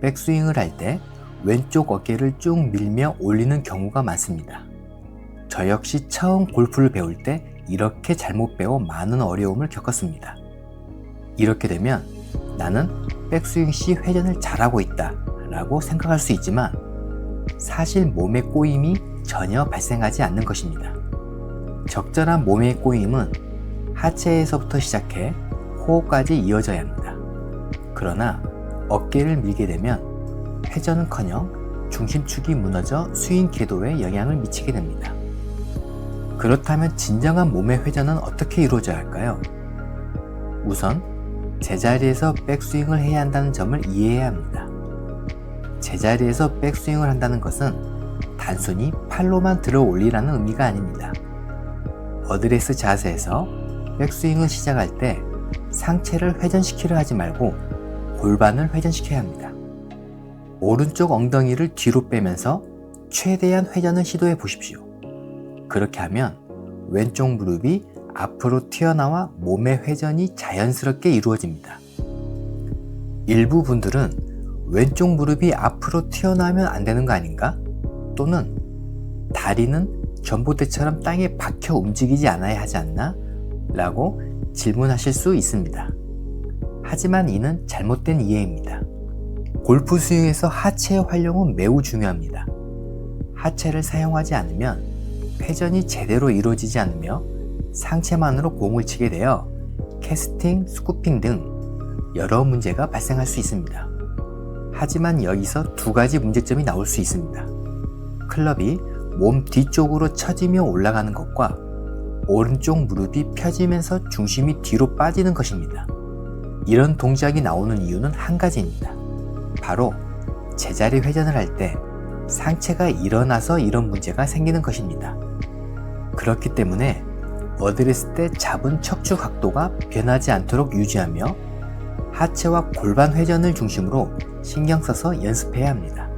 백스윙을 할 때 왼쪽 어깨를 쭉 밀며 올리는 경우가 많습니다. 저 역시 처음 골프를 배울 때 이렇게 잘못 배워 많은 어려움을 겪었습니다. 이렇게 되면 나는 백스윙 시 회전을 잘하고 있다 라고 생각할 수 있지만 사실 몸의 꼬임이 전혀 발생하지 않는 것입니다. 적절한 몸의 꼬임은 하체에서부터 시작해 호흡까지 이어져야 합니다. 그러나 어깨를 밀게 되면 회전은커녕 중심축이 무너져 스윙 궤도에 영향을 미치게 됩니다. 그렇다면 진정한 몸의 회전은 어떻게 이루어져야 할까요? 우선 제자리에서 백스윙을 해야 한다는 점을 이해해야 합니다. 제자리에서 백스윙을 한다는 것은 단순히 팔로만 들어 올리라는 의미가 아닙니다. 어드레스 자세에서 백스윙을 시작할 때 상체를 회전시키려 하지 말고 골반을 회전시켜야 합니다. 오른쪽 엉덩이를 뒤로 빼면서 최대한 회전을 시도해 보십시오. 그렇게 하면 왼쪽 무릎이 앞으로 튀어나와 몸의 회전이 자연스럽게 이루어집니다. 일부 분들은 왼쪽 무릎이 앞으로 튀어나오면 안 되는 거 아닌가? 또는 다리는 전봇대처럼 땅에 박혀 움직이지 않아야 하지 않나? 라고 질문하실 수 있습니다. 하지만 이는 잘못된 이해입니다. 골프 스윙에서 하체의 활용은 매우 중요합니다. 하체를 사용하지 않으면 회전이 제대로 이루어지지 않으며 상체만으로 공을 치게 되어 캐스팅, 스쿠핑 등 여러 문제가 발생할 수 있습니다. 하지만 여기서 두 가지 문제점이 나올 수 있습니다. 클럽이 몸 뒤쪽으로 처지며 올라가는 것과 오른쪽 무릎이 펴지면서 중심이 뒤로 빠지는 것입니다. 이런 동작이 나오는 이유는 한 가지입니다. 바로 제자리 회전을 할 때 상체가 일어나서 이런 문제가 생기는 것입니다. 그렇기 때문에 어드레스 때 잡은 척추 각도가 변하지 않도록 유지하며 하체와 골반 회전을 중심으로 신경 써서 연습해야 합니다.